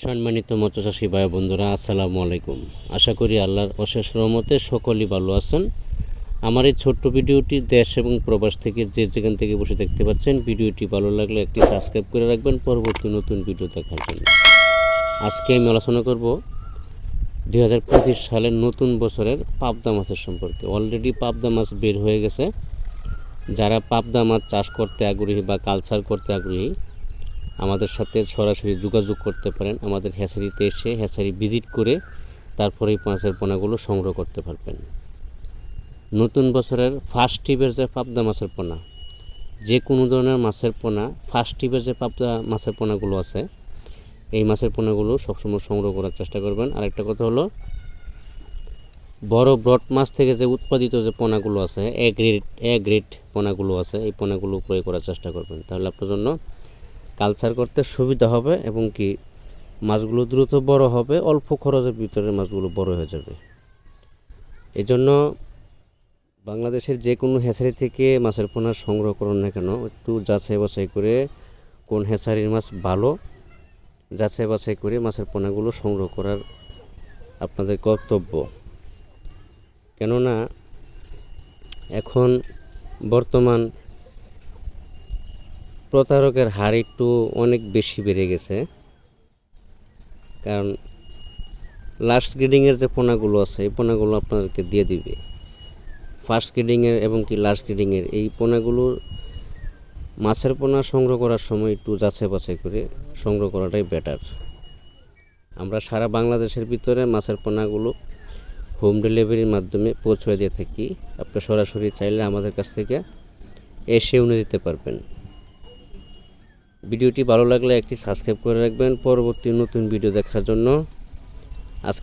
সম্মানিত মৎস্যচাষী ভাই বন্ধুরা, আসসালামু আলাইকুম। আশা করি আল্লাহর অশেষ রহমতে সকলেই ভালো আছেন। আমার এই ছোট্ট ভিডিওটি দেশ এবং প্রবাস থেকে যে যেখান থেকে বসে দেখতে পাচ্ছেন, ভিডিওটি ভালো লাগলে একটি সাবস্ক্রাইব করে রাখবেন, পরবর্তী নতুন ভিডিও দেখার জন্য। আজকে আমি আলোচনা করব দুই হাজার পঁচিশ সালের নতুন বছরের পাবদা মাছের সম্পর্কে। অলরেডি পাবদা মাছ বের হয়ে গেছে। যারা পাবদা মাছ চাষ করতে আগ্রহী বা কালচার করতে আগ্রহী আমাদের সাথে সরাসরি যোগাযোগ করতে পারেন। আমাদের হ্যাচারিতে এসে হ্যাচারি ভিজিট করে তারপরে এই মাছের পোনাগুলো সংগ্রহ করতে পারবেন। নতুন বছরের ফার্স্ট টিপের যে পাবদা মাছের পোনা, যে কোনো ধরনের মাছের পোনা ফার্স্ট টিপের যে পাবদা মাছের পোনাগুলো আছে, এই মাছের পোনাগুলো সবসময় সংগ্রহ করার চেষ্টা করবেন। আরেকটা কথা হলো, বড় ব্রড মাছ থেকে যে উৎপাদিত যে পোনাগুলো আছে এ গ্রেড এ গ্রেড পোনাগুলো আছে, এই পোনাগুলো ক্রয় করার চেষ্টা করবেন। তাহলে আপনার জন্য কালচার করতে সুবিধা হবে এবং কি মাছগুলো দ্রুত বড় হবে, অল্প খরচের ভিতরে মাছগুলো বড় হয়ে যাবে। এই জন্য বাংলাদেশের যে কোনো হ্যাচারি থেকে মাছের পোনা সংগ্রহ করুন না কেন, একটু যাচাই বাছাই করে কোন হ্যাচারির মাছ ভালো, যাচাই বাছাই করে মাছের পোনাগুলো সংগ্রহ করার আপনাদের কর্তব্য। কেননা এখন বর্তমান প্রতারকের হার একটু অনেক বেশি বেড়ে গেছে। কারণ লাস্ট গ্রেডিংয়ের যে পোনাগুলো আছে, এই পোনাগুলো আপনাদেরকে দিয়ে দিবে। ফার্স্ট গ্রেডিংয়ের এবং কি লাস্ট গ্রেডিংয়ের এই পোনাগুলোর মাছের পোনা সংগ্রহ করার সময় একটু যাচাই বাছাই করে সংগ্রহ করাটাই বেটার আমরা সারা বাংলাদেশের ভিতরে মাছের পোনাগুলো হোম ডেলিভারির মাধ্যমে পৌঁছে দিয়ে থাকি। আপনি সরাসরি চাইলে আমাদের কাছ থেকে এসেও নিয়ে দিতে পারবেন। ভিডিওটি ভালো লাগলে একটি সাবস্ক্রাইব করে রাখবেন। পরবর্তী নতুন ভিডিও দেখার জন্য আজকে